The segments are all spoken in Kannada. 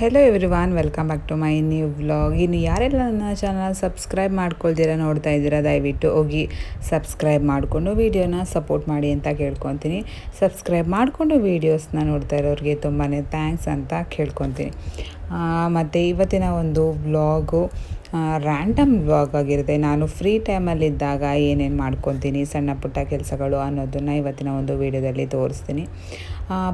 Hello everyone welcome back to my new vlog ಇನ್ನು ಯಾರೆಲ್ಲ ನನ್ನ ಚಾನಲ್ ಸಬ್ಸ್ಕ್ರೈಬ್ ಮಾಡ್ಕೊಳ್ತೀರಾ ನೋಡ್ತಾ ಇದ್ದೀರಾ, ದಯವಿಟ್ಟು ಹೋಗಿ ಸಬ್ಸ್ಕ್ರೈಬ್ ಮಾಡಿಕೊಂಡು ವೀಡಿಯೋನ ಸಪೋರ್ಟ್ ಮಾಡಿ ಅಂತ ಕೇಳ್ಕೊತೀನಿ. ಸಬ್ಸ್ಕ್ರೈಬ್ ಮಾಡಿಕೊಂಡು ವೀಡಿಯೋಸ್ನ ನೋಡ್ತಾ ಇರೋರಿಗೆ ತುಂಬಾ ಥ್ಯಾಂಕ್ಸ್ ಅಂತ ಕೇಳ್ಕೊತೀನಿ. ಮತ್ತು ಇವತ್ತಿನ ಒಂದು ವ್ಲಾಗು ರ್ಯಾಂಡಮ್ ವ್ಲಾಗ್ ಆಗಿರುತ್ತೆ. ನಾನು ಫ್ರೀ ಟೈಮಲ್ಲಿದ್ದಾಗ ಏನೇನು ಮಾಡ್ಕೊತೀನಿ, ಸಣ್ಣ ಪುಟ್ಟ ಕೆಲಸಗಳು ಅನ್ನೋದನ್ನು ಇವತ್ತಿನ ಒಂದು ವೀಡಿಯೋದಲ್ಲಿ ತೋರಿಸ್ತೀನಿ.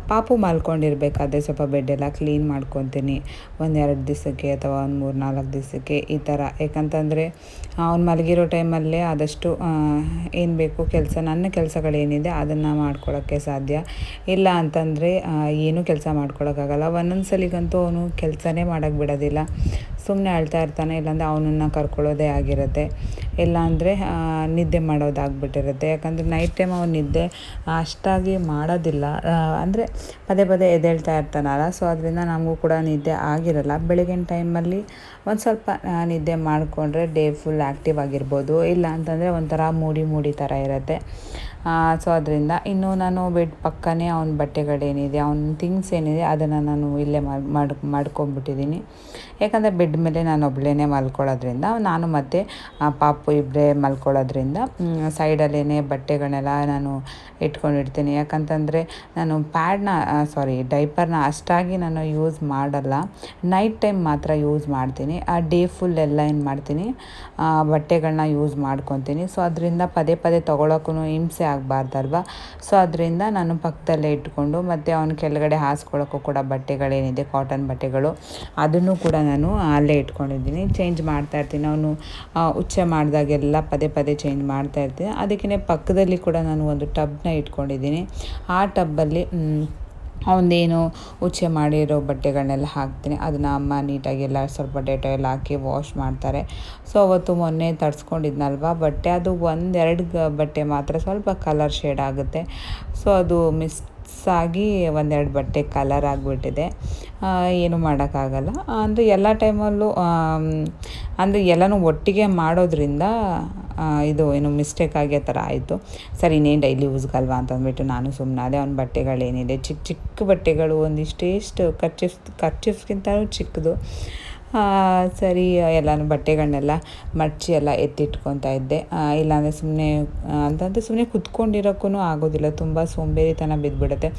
ಪಾಪು ಮಲ್ಕೊಂಡಿರಬೇಕಾದ್ರೆ ಸ್ವಲ್ಪ ಬೆಡ್ಡೆಲ್ಲ ಕ್ಲೀನ್ ಮಾಡ್ಕೊತೀನಿ. ಒಂದೆರಡು ದಿವಸಕ್ಕೆ ಅಥವಾ ಒಂದು ಮೂರು ನಾಲ್ಕು ದಿವಸಕ್ಕೆ ಈ ಥರ. ಯಾಕಂತಂದರೆ ಅವ್ನು ಮಲಗಿರೋ ಟೈಮಲ್ಲೇ ಆದಷ್ಟು ಏನು ಬೇಕು ಕೆಲಸ, ನನ್ನ ಕೆಲಸಗಳೇನಿದೆ ಅದನ್ನು ಮಾಡ್ಕೊಳ್ಳೋಕ್ಕೆ ಸಾಧ್ಯ. ಇಲ್ಲ ಅಂತಂದರೆ ಏನೂ ಕೆಲಸ ಮಾಡ್ಕೊಳೋಕ್ಕಾಗಲ್ಲ. ಒಂದೊಂದು ಸಲಿಗಂತೂ ಅವನು ಕೆಲಸನೇ ಮಾಡೋಕ್ಕೆ ಬಿಡೋದಿಲ್ಲ. ಸುಮ್ಮನೆ ಅಳ್ತಾ ಇರ್ತಾನೆ, ಇಲ್ಲಾಂದರೆ ಅವನನ್ನು ಕರ್ಕೊಳ್ಳೋದೇ ಆಗಿರುತ್ತೆ. ಇಲ್ಲಾಂದರೆ ನಿದ್ದೆ ಮಾಡೋದಾಗ್ಬಿಟ್ಟಿರುತ್ತೆ. ಯಾಕಂದರೆ ನೈಟ್ ಟೈಮ್ ಅವನು ನಿದ್ದೆ ಅಷ್ಟಾಗಿ ಮಾಡೋದಿಲ್ಲ. ಅಂದರೆ ಪದೇ ಪದೇ ಎದ್ದೇಳ್ತಾ ಇರ್ತಾನಲ್ಲ. ಸೊ ಅದರಿಂದ ನಮಗೂ ಕೂಡ ನಿದ್ದೆ ಆಗಿರಲ್ಲ. ಬೆಳಗಿನ ಟೈಮಲ್ಲಿ ಒಂದು ಸ್ವಲ್ಪ ನಿದ್ದೆ ಮಾಡಿಕೊಂಡ್ರೆ ಡೇ ಫುಲ್ ಆ್ಯಕ್ಟಿವ್ ಆಗಿರ್ಬೋದು. ಇಲ್ಲ ಅಂತಂದರೆ ಒಂಥರ ಮೂಡಿ ಮೂಡಿ ಥರ ಇರುತ್ತೆ. ಸೊ ಅದರಿಂದ ಇನ್ನು ನಾನು ಬೆಡ್ ಪಕ್ಕನೇ ಅವನ ಬಟ್ಟೆಗಳೇನಿದೆ, ಅವನ ಥಿಂಗ್ಸ್ ಏನಿದೆ ಅದನ್ನು ನಾನು ಇಲ್ಲೇ ಮಾಡಿ ಮಾಡ್ಕೊಂಡ್ಬಿಟ್ಟಿದ್ದೀನಿ ಯಾಕಂದರೆ ಬೆಡ್ ಮೇಲೆ ನಾನು ಒಬ್ಬಳೇ ಮಲ್ಕೊಳ್ಳೋದ್ರಿಂದ, ನಾನು ಮತ್ತು ಪಾಪು ಇಬ್ಬರೇ ಮಲ್ಕೊಳ್ಳೋದ್ರಿಂದ ಸೈಡಲ್ಲೇ ಬಟ್ಟೆಗಳನ್ನೆಲ್ಲ ನಾನು ಇಟ್ಕೊಂಡಿರ್ತೀನಿ. ಯಾಕಂತಂದರೆ ನಾನು ಪ್ಯಾಡ್ನ ಸಾರಿ ಡೈಪರ್ನ ಅಷ್ಟಾಗಿ ನಾನು ಯೂಸ್ ಮಾಡಲ್ಲ. ನೈಟ್ ಟೈಮ್ ಮಾತ್ರ ಯೂಸ್ ಮಾಡ್ತೀನಿ. ಆ ಡೇ ಫುಲ್ ಎಲ್ಲ ಏನು ಮಾಡ್ತೀನಿ ಬಟ್ಟೆಗಳನ್ನ ಯೂಸ್ ಮಾಡ್ಕೊತೀನಿ. ಸೊ ಅದರಿಂದ ಪದೇ ಪದೇ ತೊಗೊಳಕ್ಕೂ ಹಿಂಸೆ ಆಗಬಾರ್ದಲ್ವ? ಸೊ ಅದರಿಂದ ನಾನು ಪಕ್ಕದಲ್ಲೇ ಇಟ್ಕೊಂಡು ಮತ್ತು ಅವನು ಕೆಳಗಡೆ ಹಾಸ್ಕೊಳ್ಳೋಕ್ಕೂ ಕೂಡ ಬಟ್ಟೆಗಳೇನಿದೆ ಕಾಟನ್ ಬಟ್ಟೆಗಳು, ಅದನ್ನು ಕೂಡ ನಾನು ಅಲ್ಲೇ ಇಟ್ಕೊಂಡಿದ್ದೀನಿ. ಚೇಂಜ್ ಮಾಡ್ತಾ ಇರ್ತೀನಿ. ಅವನು ಉಚ್ಚೆ ಮಾಡಿದಾಗೆಲ್ಲ ಪದೇ ಪದೇ ಚೇಂಜ್ ಮಾಡ್ತಾ ಇರ್ತೀನಿ. ಅದಕ್ಕೇ ಪಕ್ಕದಲ್ಲಿ ಕೂಡ ನಾನು ಒಂದು ಟಬ್ನ ಇಟ್ಕೊಂಡಿದ್ದೀನಿ. ಆ ಟಬ್ಬಲ್ಲಿ ಅವನದೇನು ಉಚ್ಚೆ ಮಾಡಿರೋ ಬಟ್ಟೆಗಳನ್ನೆಲ್ಲ ಹಾಕ್ತೀನಿ. ಅದನ್ನು ಅಮ್ಮ ನೀಟಾಗಿ ಎಲ್ಲ ಸ್ವಲ್ಪ ಡೆಟೋ ಎಲ್ಲ ಹಾಕಿ ವಾಶ್ ಮಾಡ್ತಾರೆ. ಸೊ ಅವತ್ತು ಮೊನ್ನೆ ತರಿಸ್ಕೊಂಡಿದ್ನಲ್ವ ಬಟ್ಟೆ? ಅದು ಒಂದೆರಡು ಬಟ್ಟೆ ಮಾತ್ರ ಸ್ವಲ್ಪ ಕಲರ್ ಶೇಡ್ ಆಗುತ್ತೆ. ಸೊ ಅದು ಮಿಸ್ ಆಗಿ ಒಂದೆರಡು ಬಟ್ಟೆ ಕಲರ್ ಆಗಿಬಿಟ್ಟಿದೆ. ಏನು ಮಾಡೋಕ್ಕಾಗಲ್ಲ. ಅಂದರೆ ಎಲ್ಲ ಟೈಮಲ್ಲೂ ಅಂದರೆ ಎಲ್ಲನೂ ಒಟ್ಟಿಗೆ ಮಾಡೋದ್ರಿಂದ ಇದು ಏನು ಮಿಸ್ಟೇಕ್ ಆಗೋ ಥರ ಆಯಿತು. ಸರಿ, ಇನ್ನೇನು ಡೈಲಿ ಯೂಸ್ಗಲ್ವಾ ಅಂತ ಅಂದ್ಬಿಟ್ಟು ನಾನು ಸುಮ್ಮನೆ ಅದೇ ಅವ್ನ ಬಟ್ಟೆಗಳೇನಿದೆ. ಚಿಕ್ಕ ಚಿಕ್ಕ ಬಟ್ಟೆಗಳು ಒಂದಿಷ್ಟೇಷ್ಟು ಕರ್ಚಿಫ್ ಕರ್ಚಿಫ್ಗಿಂತ ಚಿಕ್ಕದು. ಸರಿ, ಎಲ್ಲನೂ ಬಟ್ಟೆಗಳನ್ನೆಲ್ಲ ಮಡಚಿ ಎಲ್ಲ ಎತ್ತಿಟ್ಕೊತಾ ಇದ್ದೆ. ಇಲ್ಲಾಂದರೆ ಸುಮ್ಮನೆ ಅಂತಂದರೆ ಸುಮ್ಮನೆ ಕುತ್ಕೊಂಡಿರೋಕ್ಕೂ ಆಗೋದಿಲ್ಲ. ತುಂಬ ಸೋಂಬೇರಿತನ ಬಿದ್ದುಬಿಡುತ್ತೆ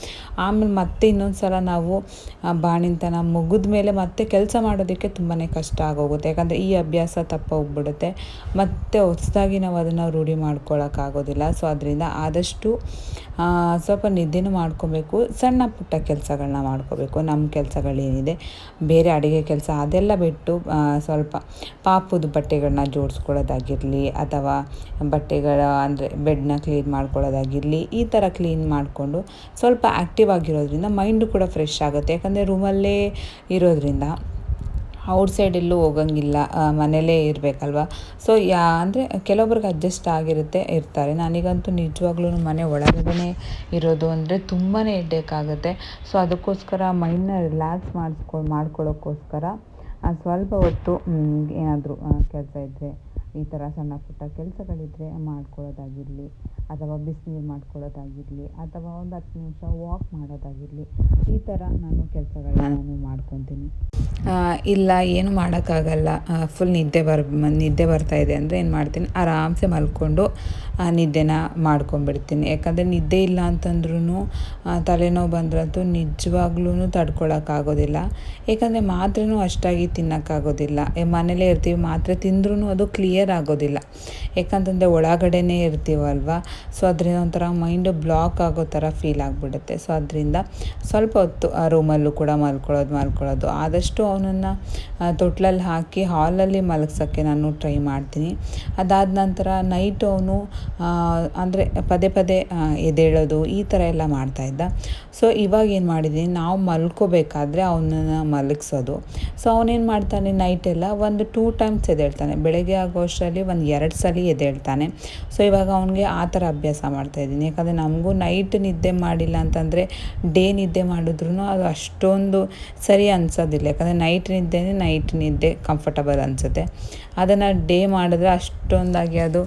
ಆಮೇಲೆ ಮತ್ತೆ ಇನ್ನೊಂದು ಸಲ ನಾವು ಬಾಣಿತನ ಮುಗಿದ ಮೇಲೆ ಮತ್ತೆ ಕೆಲಸ ಮಾಡೋದಕ್ಕೆ ತುಂಬಾ ಕಷ್ಟ ಆಗೋಗುತ್ತೆ. ಯಾಕಂದರೆ ಈ ಅಭ್ಯಾಸ ತಪ್ಪ ಹೋಗ್ಬಿಡುತ್ತೆ. ಮತ್ತೆ ಹೊಸದಾಗಿ ನಾವು ಅದನ್ನು ರೂಢಿ ಮಾಡ್ಕೊಳ್ಳೋಕ್ಕಾಗೋದಿಲ್ಲ ಸೊ, ಅದರಿಂದ ಆದಷ್ಟು ಸ್ವಲ್ಪ ನಿದ್ದೆನೂ ಮಾಡ್ಕೋಬೇಕು. ಸಣ್ಣ ಪುಟ್ಟ ಕೆಲಸಗಳನ್ನ ಮಾಡ್ಕೋಬೇಕು. ನಮ್ಮ ಕೆಲಸಗಳೇನಿದೆ, ಬೇರೆ ಅಡುಗೆ ಕೆಲಸ ಅದೆಲ್ಲ ಬಿಟ್ಟು ಸ್ವಲ್ಪ ಪಾಪುದು ಬಟ್ಟೆಗಳನ್ನ ಜೋಡಿಸ್ಕೊಳ್ಳೋದಾಗಿರಲಿ ಅಥವಾ ಬಟ್ಟೆಗಳ ಅಂದರೆ ಬೆಡ್ನ ಕ್ಲೀನ್ ಮಾಡ್ಕೊಳ್ಳೋದಾಗಿರಲಿ ಈ ಥರ ಕ್ಲೀನ್ ಮಾಡಿಕೊಂಡು ಸ್ವಲ್ಪ ಆ್ಯಕ್ಟಿವ್ ಆಗಿರೋದ್ರಿಂದ ಮೈಂಡು ಕೂಡ ಫ್ರೆಶ್ ಆಗುತ್ತೆ. ಯಾಕಂದರೆ ರೂಮಲ್ಲೇ ಇರೋದ್ರಿಂದ ಔಟ್ಸೈಡ್ ಎಲ್ಲೂ ಹೋಗಂಗಿಲ್ಲ ಮನೇಲೇ ಇರಬೇಕಲ್ವ? ಸೊ ಯಾ, ಅಂದರೆ ಕೆಲವೊಬ್ರಿಗೆ ಅಡ್ಜಸ್ಟ್ ಆಗಿರುತ್ತೆ, ಇರ್ತಾರೆ. ನನಗಂತೂ ನಿಜವಾಗ್ಲೂ ಮನೆ ಒಳಗಡೆ ಇರೋದು ಅಂದರೆ ತುಂಬಾ ಹೆಡ್ಡೇಕ್ ಆಗುತ್ತೆ. ಸೊ ಅದಕ್ಕೋಸ್ಕರ ಮೈಂಡ್ನ ರಿಲ್ಯಾಕ್ಸ್ ಮಾಡಿಸ್ಕೊ ಮಾಡ್ಕೊಳ್ಳೋಕ್ಕೋಸ್ಕರ ಸ್ವಲ್ಪ ಹೊತ್ತು ಏನಾದರೂ ಕೆಲಸ ಇದ್ದರೆ ಈ ಥರ ಸಣ್ಣ ಪುಟ್ಟ ಕೆಲಸಗಳಿದ್ದರೆ ಮಾಡ್ಕೊಳ್ಳೋದಾಗಿರಲಿ, ಅಥವಾ ಬಿಸಿನೀರು ಮಾಡ್ಕೊಳ್ಳೋದಾಗಿರಲಿ, ಅಥವಾ ಒಂದು ಹತ್ತು ನಿಮಿಷ ವಾಕ್ ಮಾಡೋದಾಗಿರಲಿ, ಈ ಥರ ನಾನು ಕೆಲಸಗಳನ್ನ ನಾನು ಮಾಡ್ಕೊತೀನಿ. ಇಲ್ಲ ಏನು ಮಾಡೋಕ್ಕಾಗಲ್ಲ. ಫುಲ್ ನಿದ್ದೆ ಬರ್ ನಿದ್ದೆ ಬರ್ತಾ ಇದೆ ಅಂದರೆ ಏನು ಮಾಡ್ತೀನಿ? ಆರಾಮ್ಸೆ ಮಲ್ಕೊಂಡು ಆ, ನಿದ್ದೆನ ಮಾಡ್ಕೊಂಡ್ಬಿಡ್ತೀನಿ. ಯಾಕಂದರೆ ನಿದ್ದೆ ಇಲ್ಲ ಅಂತಂದ್ರೂ ತಲೆನೋವು ಬಂದ್ರಂತೂ ನಿಜವಾಗ್ಲೂ ತಡ್ಕೊಳಕ್ಕಾಗೋದಿಲ್ಲ. ಏಕೆಂದರೆ ಮಾತ್ರೆನೂ ಅಷ್ಟಾಗಿ ತಿನ್ನೋಕ್ಕಾಗೋದಿಲ್ಲ. ಮನೇಲೇ ಇರ್ತೀವಿ ಮಾತ್ರೆ ತಿಂದ್ರೂ ಅದು ಕ್ಲಿಯರ್ ಆಗೋದಿಲ್ಲ. ಯಾಕಂತಂದರೆ ಒಳಗಡೆನೇ ಇರ್ತೀವಲ್ವ? ಸೊ ಅದರಿಂದ ಒಂಥರ ಮೈಂಡು ಬ್ಲಾಕ್ ಆಗೋ ಥರ ಫೀಲ್ ಆಗಿಬಿಡುತ್ತೆ. ಸೊ ಅದರಿಂದ ಸ್ವಲ್ಪ ಹೊತ್ತು ಆ ರೂಮಲ್ಲೂ ಕೂಡ ಮಲ್ಕೊಳ್ಳೋದು ಮಲ್ಕೊಳ್ಳೋದು. ಆದಷ್ಟು ಅವನನ್ನು ತೊಟ್ಲಲ್ಲಿ ಹಾಕಿ ಹಾಲಲ್ಲಿ ಮಲಗ್ಸೋಕ್ಕೆ ನಾನು ಟ್ರೈ ಮಾಡ್ತೀನಿ. ಅದಾದ ನಂತರ ನೈಟ್ ಅವನು ಅಂದರೆ ಪದೇ ಪದೇ ಎದ್ದೇಳೋದು ಈ ಥರ ಎಲ್ಲ ಮಾಡ್ತಾಯಿದ್ದ ಸೊ ಇವಾಗ ಏನು ಮಾಡಿದ್ದೀನಿ ನಾವು ಮಲ್ಕೋಬೇಕಾದ್ರೆ ಅವನನ್ನು ಮಲಗಿಸೋದು. ಸೊ ಅವನೇನು ಮಾಡ್ತಾನೆ ನೈಟೆಲ್ಲ ಒಂದು ಟೂ ಟೈಮ್ಸ್ ಎದ್ದೇಳ್ತಾನೆ. ಬೆಳಗ್ಗೆ ಆಗೋ ಅಷ್ಟರಲ್ಲಿ ಒಂದು ಎರಡು ಸಲ ಎದ್ದೇಳ್ತಾನೆ. ಸೊ ಇವಾಗ ಅವನಿಗೆ ಆ ಥರ ಅಭ್ಯಾಸ ಮಾಡ್ತಾಯಿದ್ದೀನಿ ಯಾಕಂದರೆ ನಮಗೂ ನೈಟ್ ನಿದ್ದೆ ಮಾಡಿಲ್ಲ ಅಂತಂದರೆ ಡೇ ನಿದ್ದೆ ಮಾಡಿದ್ರೂ ಅದು ಅಷ್ಟೊಂದು ಸರಿ ಅನ್ಸೋದಿಲ್ಲ. ಯಾಕಂದರೆ ನೈಟ್ ನಿದ್ದೆನೇ ನೈಟ್ ನಿದ್ದೆ ಕಂಫರ್ಟಬಲ್ ಅನಿಸುತ್ತೆ. ಅದನ್ನು ಡೇ ಮಾಡಿದ್ರೆ ಅಷ್ಟೊಂದಾಗಿ ಅದು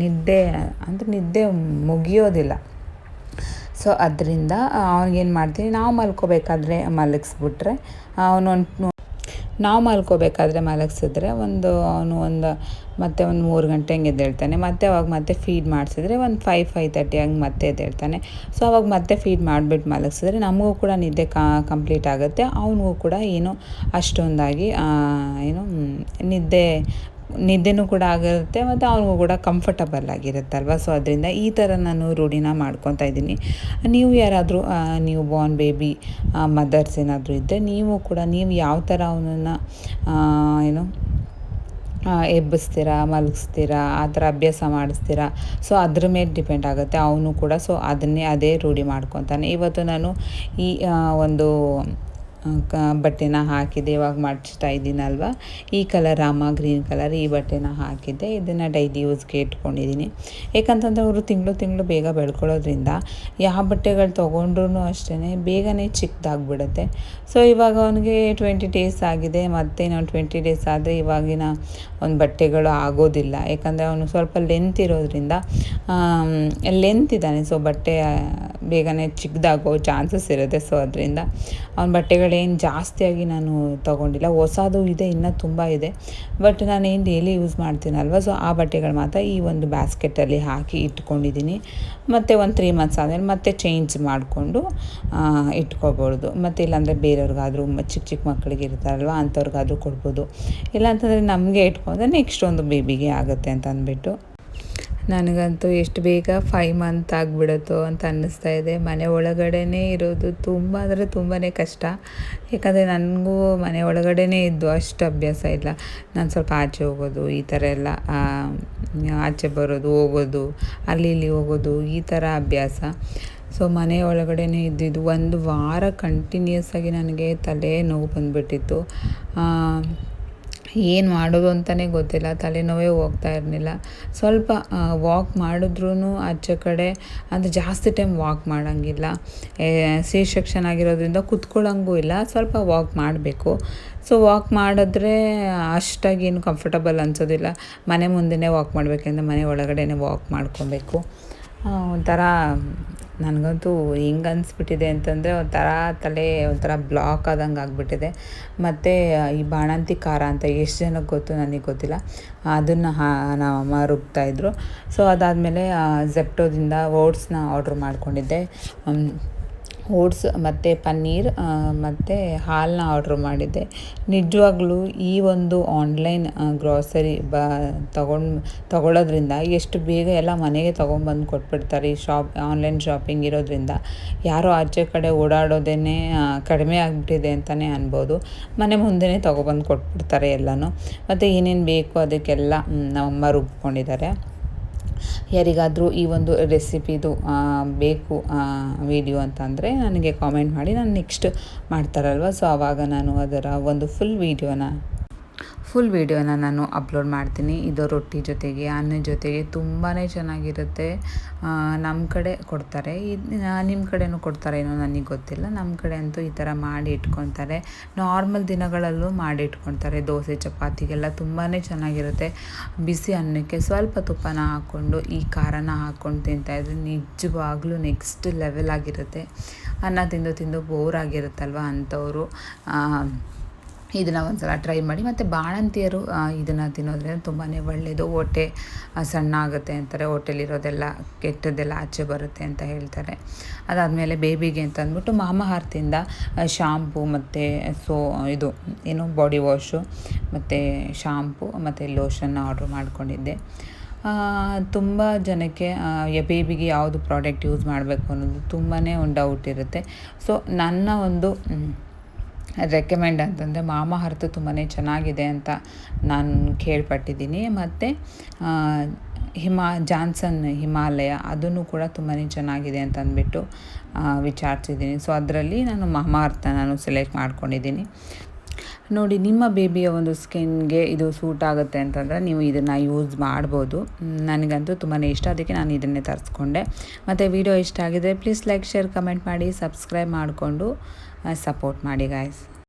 ನಿದ್ದೆ, ಅಂದರೆ ನಿದ್ದೆ ಮುಗಿಯೋದಿಲ್ಲ. ಸೊ ಅದರಿಂದ ಅವ್ನಿಗೇನು ಮಾಡ್ತೀನಿ, ನಾವು ಮಲ್ಕೋಬೇಕಾದ್ರೆ ಮಲಗಿಸ್ಬಿಟ್ರೆ ಅವನೊಂದು ನಾವು ಮಲ್ಕೋಬೇಕಾದ್ರೆ ಮಲಗಿಸಿದ್ರೆ ಒಂದು, ಅವನು ಒಂದು, ಮತ್ತೆ ಒಂದು ಮೂರು ಗಂಟೆ ಹಂಗೆ ಎದ್ದೇಳ್ತಾನೆ. ಮತ್ತೆ ಅವಾಗ ಮತ್ತೆ ಫೀಡ್ ಮಾಡಿಸಿದ್ರೆ ಒಂದು ಫೈವ್ ಫೈವ್ ತರ್ಟಿ ಹಂಗೆ ಮತ್ತೆ ಎದ್ದೇಳ್ತಾನೆ. ಸೊ ಅವಾಗ ಮತ್ತೆ ಫೀಡ್ ಮಾಡಿಬಿಟ್ಟು ಮಲಗಿಸಿದ್ರೆ ನಮಗೂ ಕೂಡ ನಿದ್ದೆ ಕಂಪ್ಲೀಟ್ ಆಗುತ್ತೆ. ಅವನಿಗೂ ಕೂಡ ಏನು ಅಷ್ಟೊಂದಾಗಿ ಏನು ನಿದ್ದೆ ನಿದ್ದೆನೂ ಕೂಡ ಆಗಿರುತ್ತೆ ಮತ್ತು ಅವ್ರಿಗೂ ಕೂಡ ಕಂಫರ್ಟಬಲ್ ಆಗಿರುತ್ತಲ್ವ? ಸೊ ಅದರಿಂದ ಈ ಥರ ನಾನು ರೂಢಿನ ಮಾಡ್ಕೊತಾ ಇದ್ದೀನಿ. ನೀವು ಯಾರಾದರೂ ನೀವು ಬಾರ್ನ್ ಬೇಬಿ ಮದರ್ಸ್ ಏನಾದರೂ ಇದ್ದರೆ ನೀವು ಕೂಡ, ನೀವು ಯಾವ ಥರ ಅವನನ್ನು ಏನು ಎಬ್ಬಿಸ್ತೀರಾ, ಮಲಗಿಸ್ತೀರಾ, ಆ ಥರ ಅಭ್ಯಾಸ ಮಾಡಿಸ್ತೀರಾ? ಸೊ ಅದ್ರ ಮೇಲೆ ಡಿಪೆಂಡ್ ಆಗುತ್ತೆ ಅವನು ಕೂಡ. ಸೊ ಅದನ್ನೇ ಅದೇ ರೂಢಿ ಮಾಡ್ಕೊತಾನೆ. ಇವತ್ತು ನಾನು ಈ ಒಂದು ಕ, ಬಟ್ಟೆನ ಹಾಕಿದೆ ಇವಾಗ ಮಾಡಿಸ್ತಾ ಇದ್ದೀನಲ್ವ? ಈ ಕಲರ್ ಅಮ್ಮ ಗ್ರೀನ್ ಕಲರ್ ಈ ಬಟ್ಟೆನ ಹಾಕಿದ್ದೆ. ಇದನ್ನು ಡೈಲಿ ಯೂಸ್ಗೆ ಇಟ್ಕೊಂಡಿದ್ದೀನಿ. ಯಾಕಂತಂದರೆ ಅವರು ತಿಂಗಳು ತಿಂಗಳು ಬೇಗ ಬೆಳ್ಕೊಳ್ಳೋದ್ರಿಂದ ಯಾವ ಬಟ್ಟೆಗಳು ತೊಗೊಂಡ್ರೂ ಅಷ್ಟೇ ಬೇಗನೆ ಚಿಕ್ಕದಾಗ್ಬಿಡುತ್ತೆ. ಸೊ, ಇವಾಗ ಅವನಿಗೆ ಟ್ವೆಂಟಿ ಡೇಸ್ ಆಗಿದೆ. ಮತ್ತು ಇನ್ನೊಂದು ಟ್ವೆಂಟಿ ಡೇಸ್ ಆದರೆ ಇವಾಗಿನ ಒಂದು ಬಟ್ಟೆಗಳು ಆಗೋದಿಲ್ಲ. ಯಾಕಂದರೆ ಅವನು ಸ್ವಲ್ಪ ಲೆಂತ್ ಇರೋದ್ರಿಂದ ಲೆಂತ್ ಇದ್ದಾನೆ. ಸೊ, ಬಟ್ಟೆ ಬೇಗನೆ ಚಿಕ್ಕದಾಗೋ ಚಾನ್ಸಸ್ ಇರುತ್ತೆ. ಸೊ, ಅದರಿಂದ ಅವನ ಬಟ್ಟೆಗಳೇನು ಜಾಸ್ತಿಯಾಗಿ ನಾನು ತೊಗೊಂಡಿಲ್ಲ. ಹೊಸದು ಇದೆ, ಇನ್ನೂ ತುಂಬ ಇದೆ. ಬಟ್ ನಾನು ಏನು ಡೈಲಿ ಯೂಸ್ ಮಾಡ್ತೀನಲ್ವ? ಸೊ ಆ ಬಟ್ಟೆಗಳು ಮಾತ್ರ ಈ ಒಂದು ಬ್ಯಾಸ್ಕೆಟಲ್ಲಿ ಹಾಕಿ ಇಟ್ಕೊಂಡಿದ್ದೀನಿ ಮತ್ತು ಒಂದು ತ್ರೀ ಮಂತ್ಸ್ ಆದಮೇಲೆ ಮತ್ತೆ ಚೇಂಜ್ ಮಾಡಿಕೊಂಡು ಇಟ್ಕೋಬೋದು. ಮತ್ತು ಇಲ್ಲಾಂದರೆ ಬೇರೆಯವ್ರಿಗಾದರೂ ಚಿಕ್ಕ ಚಿಕ್ಕ ಮಕ್ಕಳಿಗೆ ಇರ್ತಾರಲ್ವ, ಅಂಥವ್ರಿಗಾದರೂ ಕೊಡ್ಬೋದು. ಇಲ್ಲ ಅಂತಂದರೆ ನಮಗೆ ಇಟ್ಕೊಂಡ್ರೆ ನೆಕ್ಸ್ಟ್ ಒಂದು ಬೇಬಿಗೆ ಆಗುತ್ತೆ ಅಂತ ಅಂದ್ಬಿಟ್ಟು ನನಗಂತೂ ಎಷ್ಟು ಬೇಗ ಫೈವ್ ಮಂತ್ ಆಗಿಬಿಡುತ್ತೋ ಅಂತ ಅನ್ನಿಸ್ತಾ ಇದೆ. ಮನೆ ಒಳಗಡೆನೇ ಇರೋದು ತುಂಬ ಅಂದರೆ ತುಂಬಾ ಕಷ್ಟ. ಯಾಕಂದರೆ ನನಗೂ ಮನೆ ಒಳಗಡೆನೇ ಇದ್ದು ಅಷ್ಟು ಅಭ್ಯಾಸ ಇಲ್ಲ. ನಾನು ಸ್ವಲ್ಪ ಆಚೆ ಹೋಗೋದು, ಈ ಥರ ಎಲ್ಲ ಆಚೆ ಬರೋದು, ಹೋಗೋದು, ಅಲ್ಲಿ ಇಲ್ಲಿ ಹೋಗೋದು, ಈ ಥರ ಅಭ್ಯಾಸ. ಸೊ ಮನೆ ಒಳಗಡೆ ಇದ್ದಿದ್ದು ಒಂದು ವಾರ ಕಂಟಿನ್ಯೂಸ್ ಆಗಿ ನನಗೆ ತಲೆ ನೋವು ಬಂದುಬಿಟ್ಟಿತ್ತು ಏನು ಮಾಡೋದು ಅಂತಲೇ ಗೊತ್ತಿಲ್ಲ, ತಲೆನೋವೇ ಹೋಗ್ತಾ ಇರಲಿಲ್ಲ. ಸ್ವಲ್ಪ ವಾಕ್ ಮಾಡಿದ್ರೂ ಆಚೆ ಕಡೆ ಅಂದರೆ ಜಾಸ್ತಿ ಟೈಮ್ ವಾಕ್ ಮಾಡೋಂಗಿಲ್ಲ. ಸಿ ಸೆಕ್ಷನ್ ಆಗಿರೋದ್ರಿಂದ ಕುತ್ಕೊಳ್ಳೋಂಗೂ ಇಲ್ಲ, ಸ್ವಲ್ಪ ವಾಕ್ ಮಾಡಬೇಕು. ಸೊ ವಾಕ್ ಮಾಡಿದ್ರೆ ಅಷ್ಟಾಗಿ ಏನು ಕಂಫರ್ಟಬಲ್ ಅನಿಸೋದಿಲ್ಲ. ಮನೆ ಮುಂದೆನೇ ವಾಕ್ ಮಾಡಬೇಕಂದ್ರೆ ಮನೆ ಒಳಗಡೆನೇ ವಾಕ್ ಮಾಡ್ಕೊಬೇಕು. ಒಂಥರ ನನಗಂತೂ ಹೆಂಗೆ ಅನಿಸ್ಬಿಟ್ಟಿದೆ ಅಂತಂದರೆ ಒಂಥರ ತಲೆ ಒಂಥರ ಬ್ಲಾಕ್ ಆದಂಗೆ ಆಗಿಬಿಟ್ಟಿದೆ. ಮತ್ತು ಈ ಬಾಣಂತಿ ಖಾರ ಅಂತ ಎಷ್ಟು ಜನಕ್ಕೆ ಗೊತ್ತು ನನಗೆ ಗೊತ್ತಿಲ್ಲ. ಅದನ್ನು ಹಾ ನಮ್ಮಮ್ಮ ರುಬ್ತಾಯಿದ್ರು ಸೊ ಅದಾದಮೇಲೆ ಝೆಪ್ಟೋದಿಂದ ಓಟ್ಸ್ನ ಆರ್ಡ್ರ್ ಮಾಡ್ಕೊಂಡಿದ್ದೆ. ಓಟ್ಸ್ ಮತ್ತು ಪನ್ನೀರ್ ಮತ್ತು ಹಾಲನ್ನ ಆರ್ಡ್ರ್ ಮಾಡಿದ್ದೆ. ನಿಜವಾಗ್ಲೂ ಈ ಒಂದು ಆನ್ಲೈನ್ ಗ್ರಾಸರಿ ಬ, ತಗೊಂಡು ತಗೊಳ್ಳೋದ್ರಿಂದ ಎಷ್ಟು ಬೇಗ ಎಲ್ಲ ಮನೆಗೆ ತೊಗೊಂಬಂದು ಕೊಟ್ಬಿಡ್ತಾರೆ ಈ ಶಾಪ್, ಆನ್ಲೈನ್ ಶಾಪಿಂಗ್ ಇರೋದ್ರಿಂದ. ಯಾರೋ ಆಚೆ ಕಡೆ ಓಡಾಡೋದೇ ಕಡಿಮೆ ಆಗಿಬಿಟ್ಟಿದೆ ಅಂತಲೇ ಅನ್ಬೋದು. ಮನೆ ಮುಂದೆನೇ ತೊಗೊಬಂದು ಕೊಟ್ಬಿಡ್ತಾರೆ ಎಲ್ಲನೂ. ಮತ್ತು ಏನೇನು ಬೇಕು ಅದಕ್ಕೆಲ್ಲ ನಮ್ಮಮ್ಮ ರುಬ್ಕೊಂಡಿದ್ದಾರೆ. ಯಾರಿಗಾದರೂ ಈ ಒಂದು ರೆಸಿಪಿದು ಬೇಕು ವಿಡಿಯೋ ಅಂತಂದರೆ ನನಗೆ ಕಾಮೆಂಟ್ ಮಾಡಿ, ನಾನು ನೆಕ್ಸ್ಟ್ ಮಾಡ್ತಾರಲ್ವ? ಸೊ ಆವಾಗ ನಾನು ಅದರ ಒಂದು ಫುಲ್ ವೀಡಿಯೋನ ಫುಲ್ ವೀಡಿಯೋನ ನಾನು ಅಪ್ಲೋಡ್ ಮಾಡ್ತೀನಿ. ಇದು ರೊಟ್ಟಿ ಜೊತೆಗೆ ಅನ್ನ ಜೊತೆಗೆ ತುಂಬಾ ಚೆನ್ನಾಗಿರುತ್ತೆ. ನಮ್ಮ ಕಡೆ ಕೊಡ್ತಾರೆ. ನಿಮ್ಮ ಕಡೆನೂ ಕೊಡ್ತಾರೇನೋ ನನಗೆ ಗೊತ್ತಿಲ್ಲ. ನಮ್ಮ ಕಡೆ ಅಂತೂ ಈ ಥರ ಮಾಡಿ ಇಟ್ಕೊತಾರೆ. ನಾರ್ಮಲ್ ದಿನಗಳಲ್ಲೂ ಮಾಡಿ ಇಟ್ಕೊತಾರೆ. ದೋಸೆ, ಚಪಾತಿಗೆಲ್ಲ ತುಂಬಾ ಚೆನ್ನಾಗಿರುತ್ತೆ. ಬಿಸಿ ಅನ್ನಕ್ಕೆ ಸ್ವಲ್ಪ ತುಪ್ಪನ ಹಾಕ್ಕೊಂಡು, ಈ ಖಾರನ ಹಾಕ್ಕೊಂಡು ತಿಂತಾಯಿದ್ರೆ ನಿಜವಾಗ್ಲೂ ನೆಕ್ಸ್ಟ್ ಲೆವೆಲ್ ಆಗಿರುತ್ತೆ. ಅನ್ನ ತಿಂದು ತಿಂದು ಬೋರ್ ಆಗಿರುತ್ತಲ್ವ ಅಂಥವರು. ಇದನ್ನು ಒಂದು ಸಲ ಟ್ರೈ ಮಾಡಿ, ಮತ್ತು ಬಾಣಂತಿಯರು ಇದನ್ನು ತಿನ್ನೋದ್ರಿಂದ ತುಂಬಾ ಒಳ್ಳೆಯದು ಹೊಟ್ಟೆ ಸಣ್ಣ ಆಗುತ್ತೆ ಅಂತಾರೆ. ಹೊಟ್ಟೆಲಿರೋದೆಲ್ಲ ಕೆಟ್ಟದ್ದೆಲ್ಲ ಆಚೆ ಬರುತ್ತೆ ಅಂತ ಹೇಳ್ತಾರೆ. ಅದಾದಮೇಲೆ ಬೇಬಿಗೆ ಅಂತ ಅಂದ್ಬಿಟ್ಟು ಮಾಮಹಾರ್ತಿಯಿಂದ ಶಾಂಪು ಮತ್ತು ಸೋ, ಇದು, ಏನು ಬಾಡಿ ವಾಶು ಮತ್ತು ಶಾಂಪು ಮತ್ತು ಲೋಷನ್ನ ಆರ್ಡ್ರ್ ಮಾಡಿಕೊಂಡಿದ್ದೆ. ತುಂಬ ಜನಕ್ಕೆ ಬೇಬಿಗೆ ಯಾವುದು ಪ್ರಾಡಕ್ಟ್ ಯೂಸ್ ಮಾಡಬೇಕು ಅನ್ನೋದು ತುಂಬಾ ಒಂದು ಡೌಟ್ ಇರುತ್ತೆ. ಸೊ ನನ್ನ ಒಂದು ರೆಕಮೆಂಡ್ ಅಂತಂದರೆ ಮಾಮಹರ್ತ್ ತುಂಬಾ ಚೆನ್ನಾಗಿದೆ ಅಂತ ನಾನು ಕೇಳ್ಪಟ್ಟಿದ್ದೀನಿ. ಮತ್ತು ಹಿಮಾ, ಜಾನ್ಸನ್ ಹಿಮಾಲಯ ಅದನ್ನು ಕೂಡ ತುಂಬಾ ಚೆನ್ನಾಗಿದೆ ಅಂತ ಅಂದ್ಬಿಟ್ಟು ವಿಚಾರಿಸಿದ್ದೀನಿ. ಸೊ ಅದರಲ್ಲಿ ನಾನು ಮಾಮಾರ್ಥ ನಾನು ಸೆಲೆಕ್ಟ್ ಮಾಡ್ಕೊಂಡಿದ್ದೀನಿ. ನೋಡಿ, ನಿಮ್ಮ ಬೇಬಿಯ ಒಂದು ಸ್ಕಿನ್ಗೆ ಇದು ಸೂಟ್ ಆಗುತ್ತೆ ಅಂತಂದರೆ ನೀವು ಇದನ್ನು ಯೂಸ್ ಮಾಡ್ಬೋದು. ನನಗಂತೂ ತುಂಬಾ ಇಷ್ಟ, ಅದಕ್ಕೆ ನಾನು ಇದನ್ನೇ ತರಿಸ್ಕೊಂಡೆ. ಮತ್ತು ವಿಡಿಯೋ ಇಷ್ಟ ಆಗಿದೆ ಪ್ಲೀಸ್ ಲೈಕ್ ಶೇರ್ ಕಮೆಂಟ್ ಮಾಡಿ ಸಬ್ಸ್ಕ್ರೈಬ್ ಮಾಡಿಕೊಂಡು ಸಪೋರ್ಟ್ ಮಾಡಿ ಗಾಯ್ಸ್